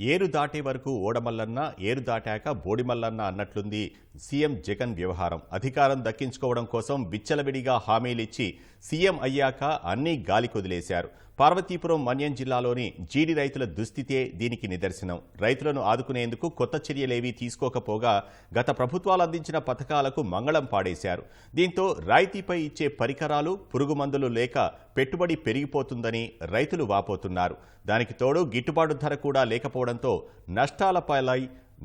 ఏరు దాటే వరకు ఓడమల్లన్న ఏరు దాటాక బోడిమల్లన్న అన్నట్లుంది సీఎం జగన్ వ్యవహారం. అధికారం దక్కించుకోవడం కోసం విచ్చలవిడిగా హామీలిచ్చి సీఎం అయ్యాక అన్నీ గాలి కొదిలేశారు పార్వతీపురం మన్యం జిల్లాలోని జీడి రైతుల దుస్థితే దీనికి నిదర్శనం. రైతులను ఆదుకునేందుకు కొత్త చర్యలేవీ తీసుకోకపోగా గత ప్రభుత్వాలు అందించిన పథకాలకు మంగళం పాడేశారు. దీంతో రాయితీపై ఇచ్చే పరికరాలు పురుగు మందులు లేక పెట్టుబడి పెరిగిపోతుందని రైతులు వాపోతున్నారు. దానికి తోడు గిట్టుబాటు ధర కూడా లేకపోవడంతో నష్టాల పాలై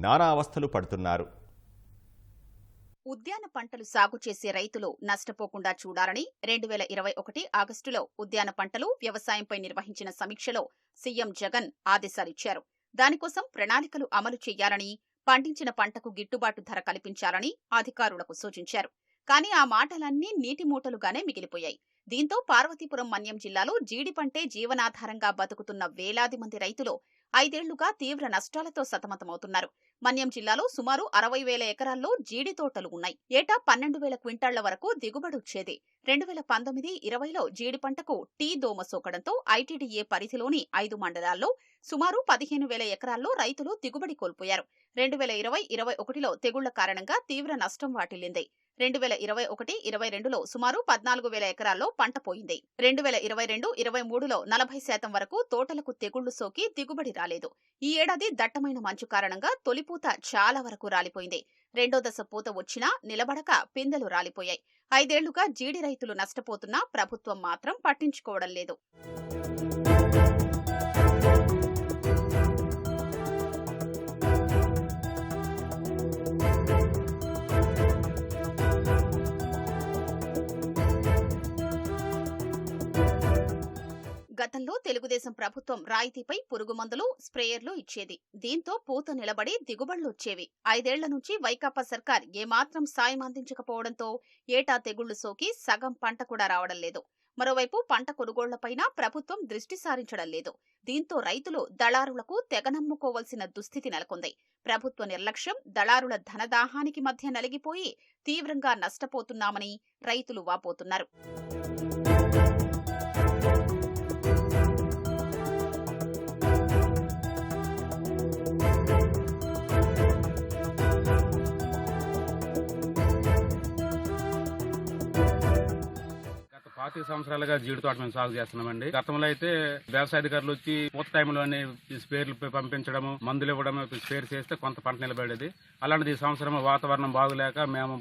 నానా అవస్థలు పడుతున్నారు. ఉద్యాన పంటలు సాగు చేసే రైతులు నష్టపోకుండా చూడాలని రెండు వేల ఇరవై ఒకటి ఆగస్టులో ఉద్యాన పంటలు వ్యవసాయంపై నిర్వహించిన సమీక్షలో సీఎం జగన్ ఆదేశాలిచ్చారు. దానికోసం ప్రణాళికలు అమలు చేయాలని పండించిన పంటకు గిట్టుబాటు ధర కల్పించాలని అధికారులకు సూచించారు. కానీ ఆ మాటలన్నీ నీటి మూటలుగానే మిగిలిపోయాయి. దీంతో పార్వతీపురం మన్యం జిల్లాలో జీడి పంటే జీవనాధారంగా బతుకుతున్న వేలాది మంది రైతులు ఐదేళ్ళుగా తీవ్ర నష్టాలతో సతమతమవుతున్నారు. మన్యం జిల్లాలో సుమారు అరవై వేల ఎకరాల్లో జీడి తోటలు ఉన్నాయి. ఏటా పన్నెండు వేల క్వింటాళ్ళ వరకు దిగుబడి వచ్చేది. రెండు వేల పంతొమ్మిది ఇరవైలో జీడి పంటకు టీ దోమ సోకడంతో ఐటీడీఏ పరిధిలోని ఐదు మండలాల్లో సుమారు పదిహేను వేల ఎకరాల్లో రైతులు దిగుబడి కోల్పోయారు. రెండు వేల ఇరవై ఇరవై ఒకటిలో తెగుళ్ళ కారణంగా తీవ్ర నష్టం వాటిల్లింది. రెండు వేల ఇరవై ఒకటి ఇరవై రెండులో సుమారు పద్నాలుగు వేల ఎకరాల్లో పంట పోయింది. రెండు వేల ఇరవై రెండు ఇరవై మూడులో నలభై శాతం వరకు తోటలకు తెగుళ్ళు సోకి దిగుబడి రాలేదు. ఈ ఏడాది దట్టమైన మంచు కారణంగా తొలిపూత చాలా వరకు రాలిపోయింది. రెండో దశ పూత వచ్చినా నిలబడక పిందెలు రాలిపోయాయి. ఐదేళ్ళుగా జీడి రైతులు నష్టపోతున్నా ప్రభుత్వం మాత్రం పట్టించుకోవడం లేదు. గతంలో తెలుగుదేశం ప్రభుత్వం రాయితీపై పురుగు మందులు స్ప్రేయర్లు ఇచ్చేది. దీంతో పూత నిలబడి దిగుబడులొచ్చేవి. ఐదేళ్ళ నుంచి వైకాపా సర్కార్ ఏమాత్రం సాయం అందించకపోవడంతో ఏటా తెగుళ్ళు సోకి సగం పంట కూడా రావడం లేదు. మరోవైపు పంట కొనుగోళ్ళపైన ప్రభుత్వం దృష్టి సారించడం లేదు. దీంతో రైతులు దళారులకు తెగనమ్ముకోవలసిన దుస్థితి నెలకొంది. ప్రభుత్వ నిర్లక్ష్యం దళారుల ధనదాహానికి మధ్య నలిగిపోయి తీవ్రంగా నష్టపోతున్నామని రైతులు వాపోతున్నారు. పాతిక సంవత్సరాలుగా జీడి తోట మేము సాగు చేస్తున్నామండి. గతంలో అయితే వ్యవసాయ అధికారులు వచ్చి పూత టైంలోనే స్పేర్లు పంపించడము మందులు ఇవ్వడం స్పేర్ చేస్తే కొంత పంట నిలబడేది. అలాంటిది ఈ సంవత్సరం వాతావరణం బాగులేక మేము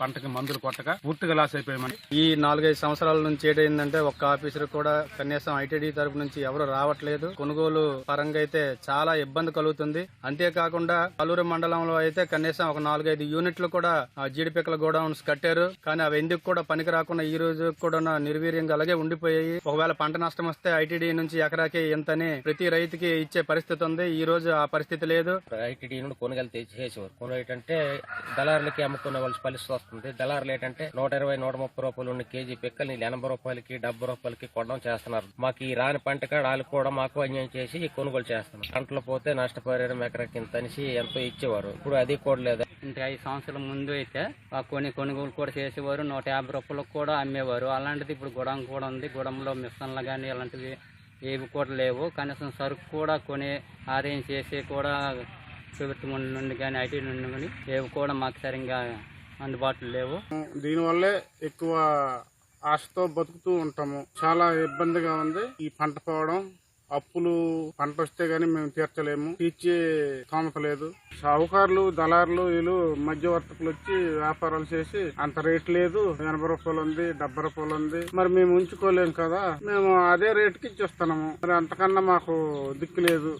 పంటకి మందులు కొట్టక పూర్తిగా లాస్ అయిపోయామండి. ఈ నాలుగైదు సంవత్సరాల నుంచి ఏంటంటే ఒక్క ఆఫీసర్ కూడా కనీసం ఐటీడీ తరపు నుంచి ఎవరు రావట్లేదు. కొనుగోలు పరంగా అయితే చాలా ఇబ్బంది కలుగుతుంది. అంతేకాకుండా అల్లూరు మండలంలో అయితే కనీసం ఒక నాలుగైదు యూనిట్లు కూడా జీడిపిక్కల గోడౌన్స్ కట్టారు. కానీ అవి ఎందుకు కూడా పనికి రాకుండా ఈ రోజు కూడా నిర్వీర్యంగా అలాగే ఉండిపోయాయి. ఒకవేళ పంట నష్టం వస్తే ఐటీడీ నుంచి ఎకరాకి ఎంతని ప్రతి రైతుకి ఇచ్చే పరిస్థితి ఉంది. ఈ రోజు ఆ పరిస్థితి లేదు. ఐటీడీ నుండి కొనుగోలు తెచ్చి చేసేవారు కొనుగోలు దళారులకి అమ్ముకునే వాళ్ళు పరిస్థితి వస్తుంది. దళారులు ఏంటంటే నూట ఇరవై నూట ముప్పై రూపాయలు ఉన్న కేజీ పిక్కల్ని ఎనభై రూపాయలకి డెబ్బై రూపాయలకి కొనడం చేస్తున్నారు. మాకు ఈ రాని పంట కాడ వాళ్ళు కూడా మాకు అన్యాయం చేసి కొనుగోలు చేస్తున్నారు. పంటలు పోతే నష్టపరిహారం ఎకరాకి ఇంత అనేసి ఎంతో ఇచ్చేవారు. ఇప్పుడు అది కూడా లేదు. ఐదు సంవత్సరాల ముందు అయితే ఆ కొన్ని కొనుగోలు కూడా చేసేవారు. నూట యాభై రూపాయలకు కూడా అమ్మేవారు. అలాంటిది ఇప్పుడు గుడం కూడా ఉంది. గుడంలో మిషన్లు కానీ అలాంటివి ఏవి కూడా లేవు. కనీసం సరుకు కూడా కొని అరేంజ్ చేసి కూడా ప్రభుత్వం నుండి కానీ ఐటీ నుండి కానీ ఏవి కూడా మాకు సరిగ్గా అందుబాటులో లేవు. దీనివల్లే ఎక్కువ ఆశతో బతుకుతూ ఉంటాము. చాలా ఇబ్బందిగా ఉంది ఈ పంట పోవడం. అప్పులు పంట వస్తే గానీ మేము తీర్చలేము. తీర్చే స్తోమత లేదు. సాహుకారులు దళారులు వీళ్ళు మధ్యవర్తకులు వచ్చి వ్యాపారాలు చేసి అంత రేట్ లేదు. ఎనభై రూపాయలు ఉంది డెబ్బై రూపాయలు ఉంది. మరి మేము ఉంచుకోలేము కదా. మేము అదే రేటుకి ఇచ్చేస్తున్నాము. మరి అంతకన్నా మాకు దిక్కు లేదు.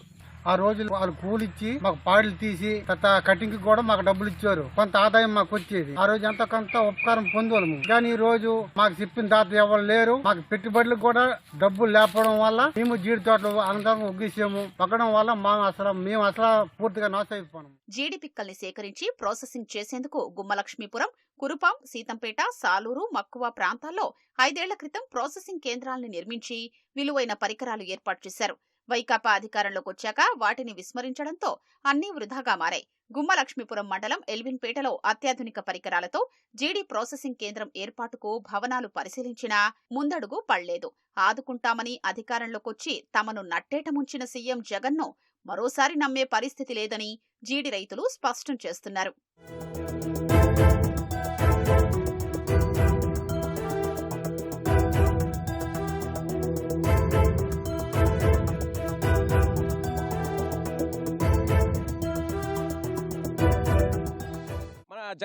ఆ రోజులు వాళ్ళు కూలిచ్చి మాకు పాడలు తీసి తర్వాత కటింగ్ కూడా మాకు డబ్బులు ఇచ్చారు. కొంత ఆదాయం మాకు వచ్చేది. ఆ రోజు ఎంతో కొంత ఉపకారం పొందాము కానీ ఈ రోజు మాకు చెప్పిన తాత ఎవరు లేరు. మాకు పెట్టుబడులు కూడా డబ్బులు లేకపోవడం వల్ల మేము జీడి తోటలు అనంతరం ఒగ్గేసాము. పక్కడం వల్ల మా అసలు మేము అసలు పూర్తిగా నాశ అయిపోయాము జీడి పిక్కల్ని సేకరించి ప్రాసెసింగ్ చేసేందుకు గుమ్మలక్ష్మీపురం కురుపాం సీతంపేట సాలూరు మక్కువ ప్రాంతాల్లో ఐదేళ్ళ క్రితం ప్రాసెసింగ్ కేంద్రాలను నిర్మించి విలువైన పరికరాలు ఏర్పాటు చేశారు. వైకాపా అధికారంలోకి వచ్చాక వాటిని విస్మరించడంతో అన్నీ వృధాగా మారాయి. గుమ్మలక్ష్మీపురం మండలం ఎల్విన్పేటలో అత్యాధునిక పరికరాలతో జీడీ ప్రాసెసింగ్ కేంద్రం ఏర్పాటుకు భవనాలు పరిశీలించినా ముందడుగు పడలేదు. ఆదుకుంటామని అధికారంలోకొచ్చి తమను నట్టేట ముంచిన సీఎం జగన్ను మరోసారి నమ్మే పరిస్థితి లేదని జీడి రైతులు స్పష్టం చేస్తున్నారు.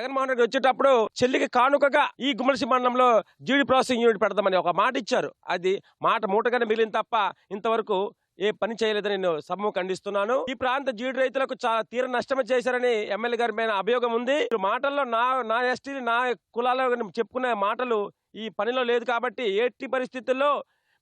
జగన్మోహన్ రెడ్డి వచ్చేటప్పుడు చెల్లికి కానుకగా ఈ గుమ్మడిసి మండలంలో జీడి ప్రాసెసింగ్ యూనిట్ పెడదామని ఒక మాట ఇచ్చారు. అది మాట మూటగానే మిగిలింది తప్ప ఇంతవరకు ఏ పని చేయలేదని నేను సభము ఖండిస్తున్నాను. ఈ ప్రాంత జీడి రైతులకు చాలా తీర నష్టం చేశారని ఎమ్మెల్యే గారి పైన అభియోగం ఉంది. ఈ మాటల్లో నా నా ఎస్టీ నా కులాలో చెప్పుకునే మాటలు ఈ పనిలో లేదు కాబట్టి ఎట్టి పరిస్థితుల్లో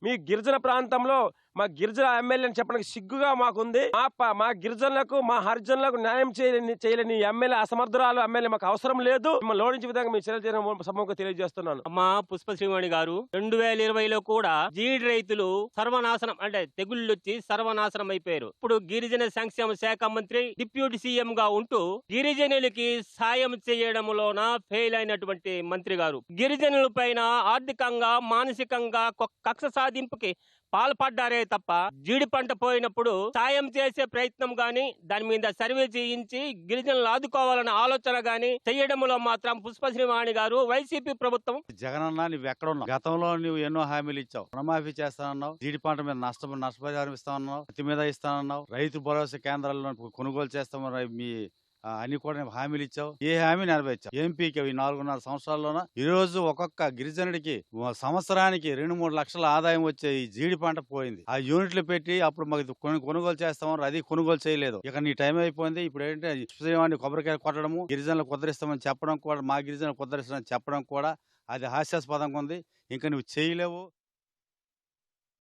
మీ గిరిజన ప్రాంతంలో మా గిరిజన ఎమ్మెల్యే అని చెప్పడానికి సిగ్గుగా మాకుంది. మా మా గిరిజనులకు మా హరిజనులకు న్యాయం చేయలేని చేయలేని ఎమ్మెల్యే అసమర్థురాలు ఎమ్మెల్యే మాకు అవసరం లేదు. మిమ్మల్ని లోడించే విధంగా మీ చర్యలు చేయడం సమూహంగా తెలియజేస్తున్నాను. మా పుష్ప శ్రీవాణి గారు రెండు వేల ఇరవైలో కూడా జీడి రైతులు సర్వనాశనం అంటే తెగుళ్ళు వచ్చి సర్వనాశనం అయిపోయారు. ఇప్పుడు గిరిజన సంక్షేమ శాఖ మంత్రి డిప్యూటీ సీఎం గా ఉంటూ గిరిజనులకి సాయం చేయడంలోన ఫెయిల్ అయినటువంటి మంత్రి గారు. గిరిజనుల పైన ఆర్థికంగా మానసికంగా కొ- కక్ష సాధింపుకి పాల్పడ్డారే తప్ప జీడి పంట పోయినప్పుడు సాయం చేసే ప్రయత్నం గాని దాని మీద సర్వే చేయించి గిరిజనులు ఆదుకోవాలన్న ఆలోచన గాని చేయడంలో మాత్రం పుష్ప శ్రీవాణి గారు వైసీపీ ప్రభుత్వం జగనన్న నువ్వు ఎక్కడ ఉన్నావు గతంలో నువ్వు ఎన్నో హామీలు ఇచ్చావు. రుణమాఫీ చేస్తానన్నావు. జీడి పంట మీద నష్టం నష్టపరిహారం ఇస్తానన్నావు. పత్తి మీద ఇస్తానన్నావు. రైతు భరోసా కేంద్రాల్లో కొనుగోలు చేస్తామని మీ అన్ని కూడా హామీలు ఇచ్చావు. ఏ హామీ నెరవేర్చావు? ఎంపీకి ఈ నాలుగున్నర సంవత్సరాల్లోన? ఈ రోజు ఒక్కొక్క గిరిజనుడికి సంవత్సరానికి రెండు మూడు లక్షల ఆదాయం వచ్చే ఈ జీడి పంట పోయింది. ఆ యూనిట్లు పెట్టి అప్పుడు మాకు కొనుగోలు చేస్తామని అది కొనుగోలు చేయలేదు. ఇక నీ టైం అయిపోయింది. ఇప్పుడు ఏంటంటే శ్రీవాణి కొబ్బరికాయ కొట్టడము గిరిజనులు కుదరిస్తామని చెప్పడం కూడా మా గిరిజనులు కుదరిస్తామని చెప్పడం కూడా అది హాస్యాస్పదంగా ఉంది. ఇంకా నువ్వు చేయలేవు.